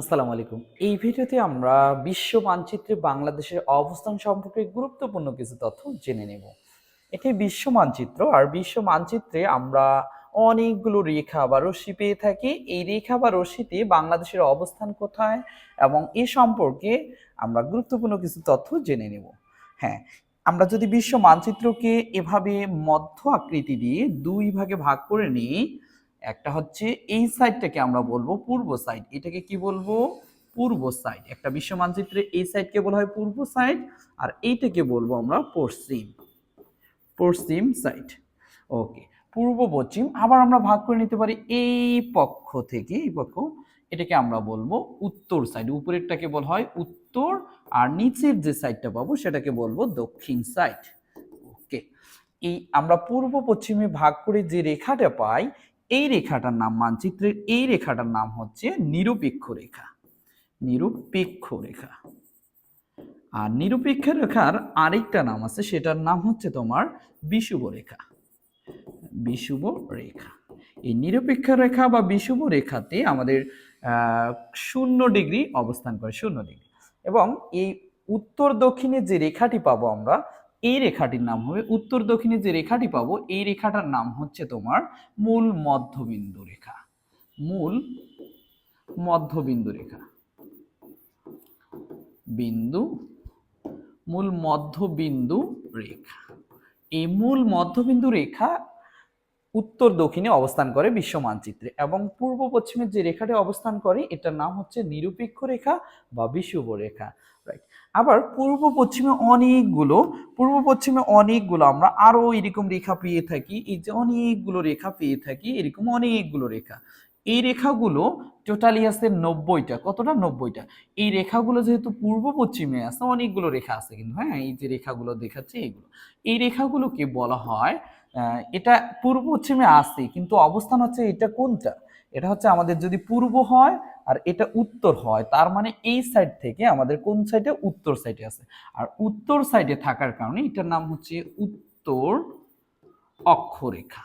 আসসালামু আলাইকুম। এই ভিডিওতে আমরা বিশ্ব মানচিত্রে বাংলাদেশের অবস্থান সম্পর্কে গুরুত্বপূর্ণ কিছু তথ্য জেনে নেব। এটি বিশ্ব মানচিত্র, আর বিশ্ব মানচিত্রে আমরা অনেকগুলো রেখা বা রশ্মি পেয়ে থাকি। এই রেখা বা রশ্মিতে বাংলাদেশের অবস্থান কোথায় এবং এ সম্পর্কে আমরা গুরুত্বপূর্ণ কিছু তথ্য জেনে নেব। হ্যাঁ আমরা যদি বিশ্ব মানচিত্রকে এভাবে মধ্য আকৃতি দিয়ে দুই ভাগে ভাগ করে নিই একটা হচ্ছে এই সাইডটাকে আমরা বলব পূর্ব সাইড এটাকে কি বলব? পূর্ব সাইড একটা বিশ্ব মানচিত্রে এই সাইডকে বলা হয় পূর্ব সাইড আর এইটাকে বলব আমরা পশ্চিম। পশ্চিম সাইড ওকে পূর্ব, পশ্চিম। আবার আমরা ভাগ করে নিতে পারি এই পক্ষ থেকে, এই পক্ষ। এটাকে আমরা বলব উত্তর সাইড উপরেরটাকে বলা হয় উত্তর, আর নিচের যে সাইডটা পাবো সেটাকে বলব দক্ষিণ সাইড ওকে এই আমরা পূর্ব, পশ্চিমে ভাগ করে যে রেখাটা পাই এই রেখাটার নাম মানচিত্রের এই রেখাটার নাম হচ্ছে নিরপেক্ষ রেখা নিরপেক্ষ রেখা আর নিরপেক্ষ রেখার আরেকটা নাম আছে, সেটার নাম হচ্ছে তোমার বিষুব রেখা বিষুব রেখা এই নিরপেক্ষ রেখা বা বিষুব রেখাতে আমাদের শূন্য ডিগ্রি অবস্থান করে, শূন্য ডিগ্রি। এবং এই উত্তর দক্ষিণে যে রেখাটি পাবো আমরা এই রেখাটির নাম হবে, উত্তর দক্ষিণে যে রেখাটি পাবো, এই রেখাটার নাম হচ্ছে তোমার মূল মধ্যবিন্দু রেখা। মূল মধ্যবিন্দু রেখা। বিন্দু, মূল মধ্যবিন্দু রেখা। এই মূল মধ্যবিন্দু রেখা উত্তর দক্ষিণে অবস্থান করে বিশ্ব মানচিত্রে এবং পূর্ব পশ্চিমের যে রেখাটি অবস্থান করে, এটার নাম হচ্ছে নিরপেক্ষ রেখা বা বিষুব রেখা। আবার পূর্ব পশ্চিমে অনেকগুলো, পূর্ব পশ্চিমে অনেকগুলো আমরা আরও এরকম রেখা পেয়ে থাকি। এই যে অনেকগুলো রেখা পেয়ে থাকি, এরকম অনেকগুলো রেখা। এই রেখাগুলো টোটালি আছে নব্বইটা। কতটা? নব্বইটা। এই রেখাগুলো যেহেতু পূর্ব পশ্চিমে আছে, অনেকগুলো রেখা আছে কিন্তু হ্যাঁ? এই যে রেখাগুলো দেখাচ্ছে, এইগুলো। এই রেখাগুলোকে বলা হয় এটা পূর্ব পশ্চিমে আছে কিন্তু অবস্থান হচ্ছে এটা কোনটা? এটা হচ্ছে আমাদের যদি পূর্ব হয় আর এটা উত্তর হয়, তার মানে এই সাইড থেকে আমাদের কোন সাইডে উত্তর সাইডে আছে। আর উত্তর সাইডে থাকার কারণে এটার নাম হচ্ছে উত্তর অক্ষরেখা।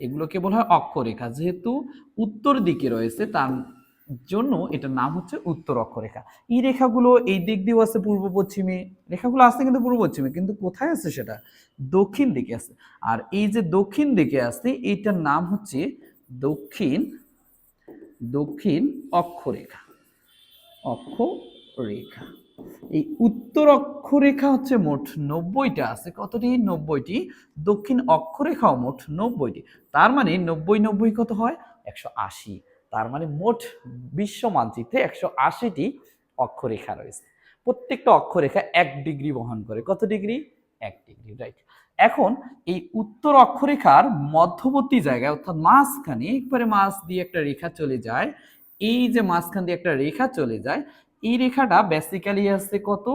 এগুলোকে বলা হয় অক্ষরেখা, যেহেতু উত্তর দিকে রয়েছে, তার জন্য এটার নাম হচ্ছে উত্তর অক্ষরেখা। এই রেখাগুলো এই দিক দিয়েও আছে পূর্ব পশ্চিমে, রেখাগুলো আছে কিন্তু পূর্ব পশ্চিমে, কিন্তু কোথায় আছে সেটা? দক্ষিণ দিকে আছে। আর এই যে দক্ষিণ দিকে আছে এইটার নাম হচ্ছে দক্ষিণ দক্ষিণ অক্ষরেখা। অক্ষরেখা। এই উত্তর অক্ষরেখা হচ্ছে মোট নব্বইটা আছে। কতটি? নব্বইটি। দক্ষিণ অক্ষরেখাও মোট নব্বইটি। তার মানে নব্বই নব্বই কত হয়? একশো আশি। তার মানে মোট বিশ্ব মানচিত্রে একশো আশিটি অক্ষরেখা রয়েছে। প্রত্যেকটা অক্ষরেখা এক ডিগ্রি বহন করে। কত ডিগ্রি? এক ডিগ্রি রাইট এখন এই উত্তর অক্ষরেখার মধ্যবর্তী জায়গায়, অর্থাৎ মাঝখানে, একবারে মাঝ দিয়ে একটা রেখা চলে যায়, এই যে মাঝখান দিয়ে একটা রেখা চলে যায়, এই রেখাটা বেসিক্যালি আছে কত?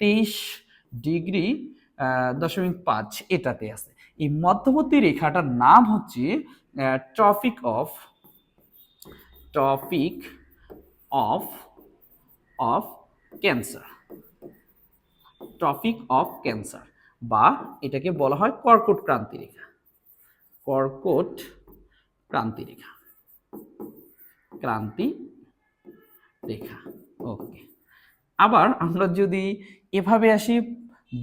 তেইশ ডিগ্রি দশমিক পাঁচ এটাতে আছে। এই মধ্যবর্তী রেখাটার নাম হচ্ছে tropic of tropic of of cancer. Tropic of cancer বা এটাকে বলা হয় কর্কট ক্রান্তি রেখা কর্কট ক্রান্তি রেখা ক্রান্তি রেখা ওকে। আবার আমরা যদি এভাবে আসি,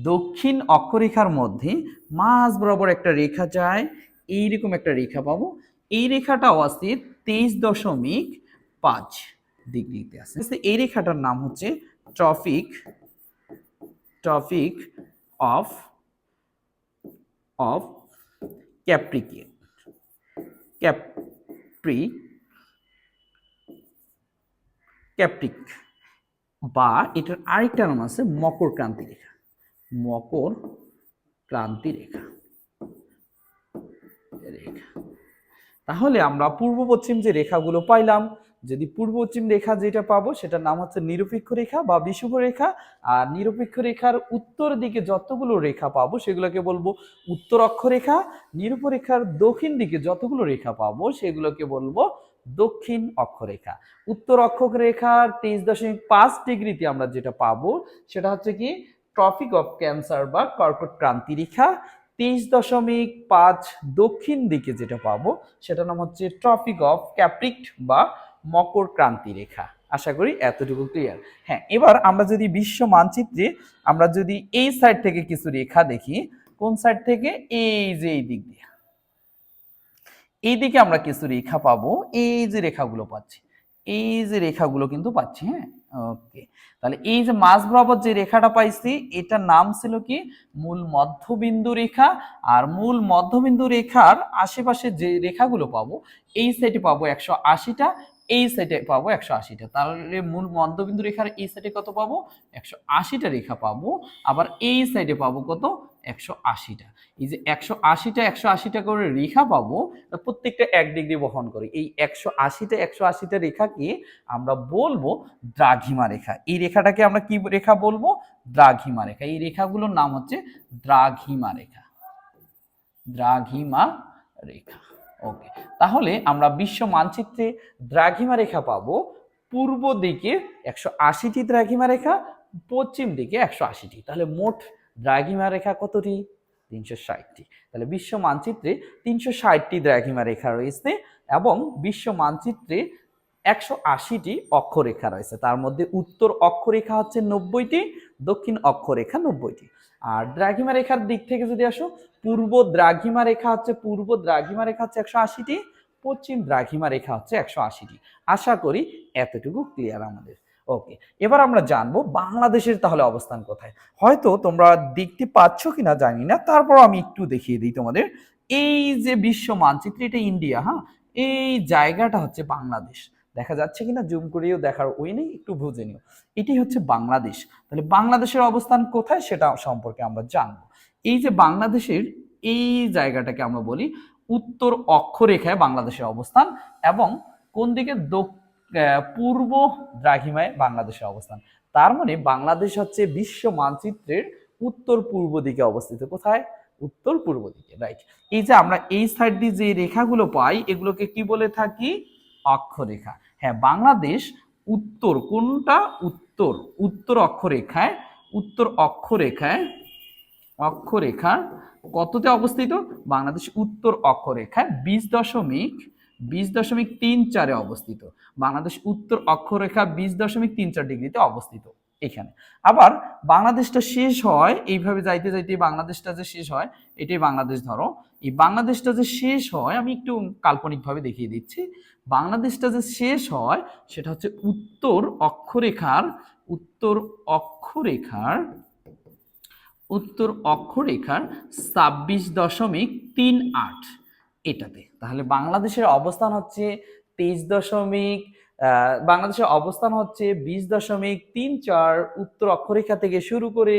দক্ষিণ অক্ষরেখার মধ্যে মাঝ বরাবর একটা রেখা যায় এইরকম একটা রেখা পাবো। এই রেখাটাও আছে তেইশ দশমিক পাঁচ ডিগ্রিতে আছে। এই রেখাটার নাম হচ্ছে Tropic Tropic of of Capricorn Capri, Capric বা এটার আরেকটা নাম আছে মকর ক্রান্তি রেখা। মকর ক্রান্তি রেখা। তাহলে আমরা পূর্ব পশ্চিম যে রেখাগুলো পাইলাম, যদি পূর্ব পশ্চিম রেখা যেটা পাবো, সেটার নাম হচ্ছে নিরপেক্ষ রেখা বা বিষুব রেখা। আর নিরপেক্ষ রেখার উত্তর দিকে যতগুলো রেখা পাবো, সেগুলোকে বলব উত্তর অক্ষরেখা নিরপরেখার দক্ষিণ দিকে যতগুলো রেখা পাবো, সেগুলোকে বলব দক্ষিণ অক্ষরেখা উত্তর অক্ষরেখার তেইশ দশমিক পাঁচ ডিগ্রিতে আমরা যেটা পাবো, সেটা হচ্ছে কি ট্রফিক অফ ক্যান্সার বা কর্কট ক্রান্তি রেখা। তেইশ দশমিক পাঁচ দক্ষিণ দিকে যেটা পাবো, সেটার নাম হচ্ছে ট্রফিক অফ ক্যাপ্রিক্ট বা মকর ক্রান্তি রেখা। আশা করি এতটুকু ক্লিয়ার হ্যাঁ এবার আমরা যদি বিশ্ব মানচিত্রে আমরা যদি এই সাইড থেকে কিছু রেখা দেখি, কোন সাইড থেকে? এই যে এই দিক দিয়ে। এইদিকে আমরা কিছু রেখা পাবো, এই যে রেখাগুলো পাচ্ছি। এই যে রেখাগুলো কিন্তু পাচ্ছি হ্যাঁ। ওকে তাহলে এই যে মাঝ বরাবর যে রেখাটা পাইছি, এটার নাম ছিল কি? মূল মধ্যবিন্দু রেখা। আর মূল মধ্যবিন্দু রেখার আশেপাশে যে রেখাগুলো পাবো, এই সাইডে পাবো একশো আশিটা, এই সাইডে পাবো একশো আশিটা। তাহলে মূল মধ্যবিন্দু রেখার এই সাইডে কত পাবো? একশো আশিটা রেখা পাবো। আবার এই সাইডে পাবো কত? একশো আশিটা। এই যে একশো আশিটা একশো আশিটা করে রেখা পাবো, প্রত্যেকটা এক ডিগ্রি বহন করে। এই একশো আশিটা একশো আশিটা রেখাকে আমরা বলব দ্রাঘিমা রেখা। এই রেখাটাকে আমরা কি রেখা বলব? দ্রাঘিমা রেখা। এই রেখাগুলোর নাম হচ্ছে দ্রাঘিমা রেখা। দ্রাঘিমা রেখা। ওকে। তাহলে আমরা বিশ্ব মানচিত্রে দ্রাঘিমা রেখা পাবো। পূর্ব দিকে একশো আশিটি দ্রাঘিমা রেখা, পশ্চিম দিকে একশো আশিটি। তাহলে মোট দ্রাঘিমা রেখা কতটি? তিনশো ষাটটি। তাহলে বিশ্ব মানচিত্রে তিনশো ষাটটি দ্রাঘিমা রেখা রয়েছে এবং বিশ্ব মানচিত্রে একশো আশিটি অক্ষরেখা রয়েছে। তার মধ্যে উত্তর অক্ষরেখা হচ্ছে নব্বইটি, দক্ষিণ অক্ষরেখা নব্বইটি। আর দ্রাঘিমা রেখার দিক থেকে যদি আসো, পূর্ব দ্রাঘিমা রেখা হচ্ছে, পূর্ব দ্রাঘিমা রেখা হচ্ছে একশো আশিটি, পশ্চিম দ্রাঘিমা রেখা হচ্ছে একশো আশিটি। আশা করি এতটুকু ক্লিয়ার আমাদের। ওকে এবার আমরা জানব বাংলাদেশের তাহলে অবস্থান কোথায়? হয়তো তোমরা দেখতে পাচ্ছ কিনা জানি না তারপর আমি একটু দেখিয়ে দিই তোমাদের। এই যে বিশ্ব মানচিত্র এটা ইন্ডিয়া হ্যাঁ? এই জায়গাটা হচ্ছে বাংলাদেশ। দেখা যাচ্ছে কিনা? জুম করেও দেখার ওই নেই একটু বুঝে নিও। এটি হচ্ছে বাংলাদেশ। তাহলে বাংলাদেশের অবস্থান কোথায় সেটা সম্পর্কে আমরা জানব। এই যে বাংলাদেশের এই জায়গাটাকে আমরা বলি উত্তর অক্ষরেখায় বাংলাদেশের অবস্থান এবং কোন দিকে? দক- আহ, পূর্ব দ্রাঘিমায় বাংলাদেশের অবস্থান। তার মানে বাংলাদেশ হচ্ছে বিশ্ব মানচিত্রের উত্তর পূর্ব দিকে অবস্থিত। কোথায়? উত্তর পূর্ব দিকে রাইট এই যে আমরা এই সাইড দিয়ে যে রেখাগুলো পাই, এগুলোকে কি বলে থাকি? অক্ষরেখা। হ্যাঁ বাংলাদেশ উত্তর, কোনটা? উত্তর। উত্তর অক্ষরেখায় উত্তর অক্ষরেখায়, অক্ষরেখার কততে অবস্থিত? বাংলাদেশ উত্তর অক্ষরেখায় বিশ দশমিক বিশ দশমিক তিন চারে অবস্থিত। বাংলাদেশ উত্তর অক্ষরেখা বিশ দশমিক তিন চার ডিগ্রিতে অবস্থিত এখানে। আবার বাংলাদেশটা শেষ হয়, এইভাবে যাইতে যাইতে বাংলাদেশটা যে শেষ হয়, এটাই বাংলাদেশ ধরো। এই বাংলাদেশটা যে শেষ হয়, আমি একটু কাল্পনিকভাবে দেখিয়ে দিচ্ছি। বাংলাদেশটা যে শেষ হয়, সেটা হচ্ছে উত্তর অক্ষরেখার উত্তর অক্ষরেখার উত্তর অক্ষরেখার ছাব্বিশ দশমিক তিন আট এটাতে। তাহলে বাংলাদেশের অবস্থান হচ্ছে তেইশ দশমিক বাংলাদেশের অবস্থান হচ্ছে বিশ দশমিক তিন চার উত্তর অক্ষরেখা থেকে শুরু করে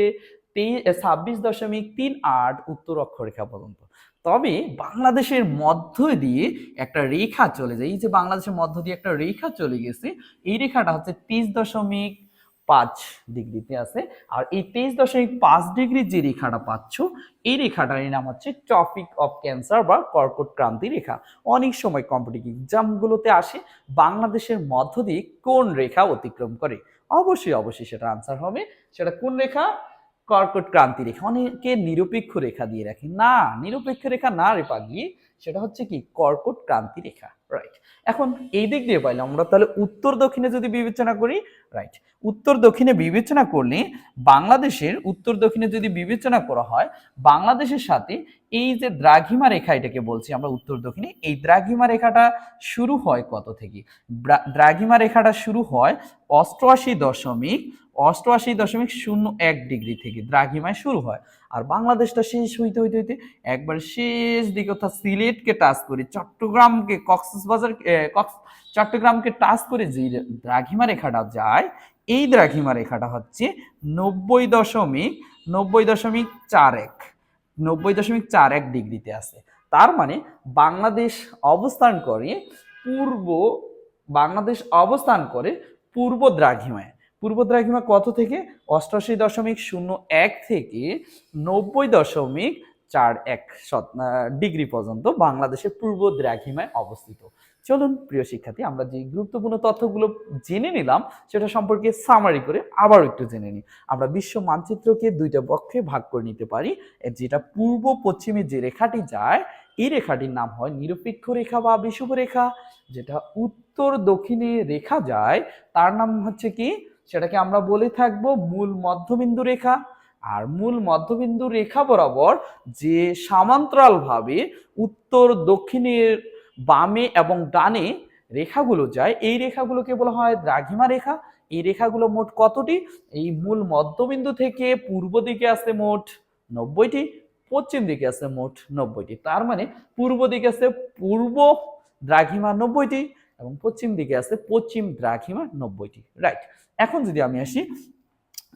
ছাব্বিশ দশমিক তিন আট উত্তর অক্ষরেখা পর্যন্ত। তবে বাংলাদেশের মধ্য দিয়ে একটা রেখা চলে যায়। এই যে বাংলাদেশের মধ্য দিয়ে একটা রেখা চলে গেছে, এই রেখাটা হচ্ছে তেইশ দশমিক পাঁচ ডিগ্রিতে আছে। আর এই তেইশ দশমিক পাঁচ ডিগ্রি যে রেখাটা পাচ্ছ, এই রেখাটার নাম হচ্ছে টপিক অফ ক্যান্সার বা কর্কট ক্রান্তি রেখা। অনেক সময় কম্পিটিটিভ এক্সামগুলোতে আসে, বাংলাদেশের মধ্য দিয়ে কোন রেখা অতিক্রম করে? অবশ্যই অবশ্যই সেটা আনসার হবে। সেটা কোন রেখা? কর্কট ক্রান্তি রেখা। অনেকে নিরপেক্ষ রেখা দিয়ে রাখে। না, নিরপেক্ষ রেখা না রে পাগলি, সেটা হচ্ছে কি? কর্কট ক্রান্তি রেখা। রাইট এখন এই দিক দিয়ে পাইলাম আমরা তাহলে উত্তর দক্ষিণে যদি বিবেচনা করি রাইট উত্তর দক্ষিণে বিবেচনা করলে বাংলাদেশের উত্তর দক্ষিণে যদি বিবেচনা করা হয়, বাংলাদেশের সাথে এই যে দ্রাঘিমা রেখা এটাকে বলছি আমরা উত্তর দক্ষিণে, এই দ্রাঘিমা রেখাটা শুরু হয় কত থেকে? দ্রাঘিমা রেখাটা শুরু হয় অষ্টআশি দশমিক অষ্টআশি দশমিক শূন্য এক ডিগ্রি থেকে দ্রাঘিমায় শুরু হয়। আর বাংলাদেশটা শেষ হইতে হইতে হইতে একবার শেষ দিকে অর্থাৎ সিলেটকে টাচ করে, চট্টগ্রামকে, কক্সবাজার কক্স, চট্টগ্রামকে টাচ করে যে দ্রাঘিমা রেখাটা যায়, এই দ্রাঘিমা রেখাটা হচ্ছে নব্বই দশমিক নব্বই দশমিক চার এক, নব্বই দশমিক চার এক ডিগ্রিতে আছে। তার মানে বাংলাদেশ অবস্থান করে পূর্ব, বাংলাদেশ অবস্থান করে পূর্ব দ্রাঘিমায়। পূর্ব দ্রাঘিমা কত থেকে? অষ্টাশি দশমিক শূন্য এক থেকে নব্বই দশমিক চার এক ডিগ্রি পর্যন্ত বাংলাদেশের পূর্ব দ্রাঘিমায় অবস্থিত। চলুন, প্রিয় শিক্ষার্থী, আমরা যে গুরুত্বপূর্ণ তথ্যগুলো জেনে নিলাম, সেটা সম্পর্কে সামারি করে আবার একটু জেনে নিই। আমরা বিশ্ব মানচিত্রকে দুইটা পক্ষে ভাগ করে নিতে পারি। যেটা পূর্ব পশ্চিমে যে রেখাটি যায়, এই রেখাটির নাম হয় নিরপেক্ষ রেখা বা বিষুব রেখা। যেটা উত্তর দক্ষিণে রেখা যায়, তার নাম হচ্ছে কি? সেটাকে আমরা বলে থাকব মূল মধ্যবিন্দু রেখা। আর মূল মধ্যবিন্দু রেখা বরাবর যে সমান্তরালভাবে উত্তর, দক্ষিণের বামে এবং ডানে রেখাগুলো যায়, এই রেখাগুলোকে বলা হয় দ্রাঘিমা রেখা। এই রেখাগুলো মোট কতটি? এই মূল মধ্যবিন্দু থেকে পূর্ব দিকে আছে মোট নব্বইটি, পশ্চিম দিকে আছে মোট নব্বইটি। তার মানে পূর্ব দিকে আছে পূর্ব দ্রাঘিমা নব্বইটি এবং পশ্চিম দিকে আছে পশ্চিম দ্রাঘিমা নব্বইটি রাইট এখন যদি আমি আসি,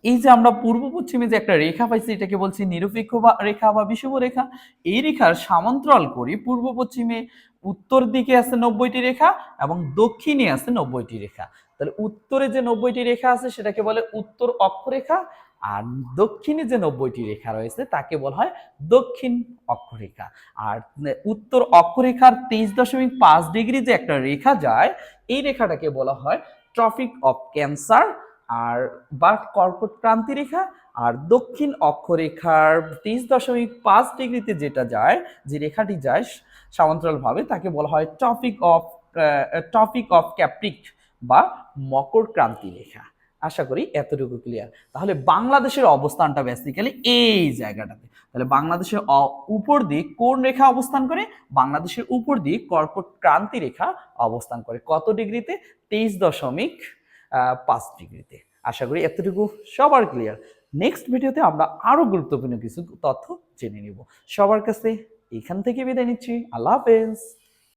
এই যে আমরা পূর্ব পশ্চিমে যে একটা রেখা পাইছি, এটাকে বলছি নিরপেক্ষ বা রেখা বা বিষুব রেখা, এই রেখার সমান্তরাল করি পূর্ব পশ্চিমে উত্তর দিকে আছে নব্বইটি রেখা এবং দক্ষিণে আছে নব্বইটি রেখা। তাহলে উত্তরে যে নব্বইটি রেখা আছে, সেটাকে বলে উত্তর অক্ষরেখা আর দক্ষিণে যে নব্বইটি রেখা রয়েছে, তাকে বলা হয় দক্ষিণ অক্ষরেখা। আর উত্তর অক্ষরেখার তেইশ দশমিক পাঁচ ডিগ্রি যে একটা রেখা যায়, এই রেখাটাকে বলা হয় ট্রফিক অফ ক্যান্সার। আর বা কর্কট ক্রান্তি রেখা, আর দক্ষিণ অক্ষরেখার তেইশ দশমিক পাঁচ ডিগ্রিতে যেটা যায়, যে রেখাটি যায় সমান্তরালভাবে, তাকে বলা হয় tropic of tropic of capricorn বা মকর ক্রান্তি রেখা। আশা করি এতটুকু ক্লিয়ার তাহলে বাংলাদেশের অবস্থানটা বেসিক্যালি এই জায়গাটাতে। তাহলে বাংলাদেশের উপর দিক কোন রেখা অবস্থান করে? বাংলাদেশের উপর দিক কর্কট ক্রান্তি রেখা অবস্থান করে। কত ডিগ্রিতে? তেইশ দশমিক পাঁচ ডিগ্রিতে। আশা করি এতটুকু সবার ক্লিয়ার নেক্সট ভিডিওতে আমরা আরও গুরুত্বপূর্ণ কিছু তথ্য জেনে নিব। সবার কাছে এখান থেকে বিদায় নিচ্ছি। আল্লাহ হাফেজ।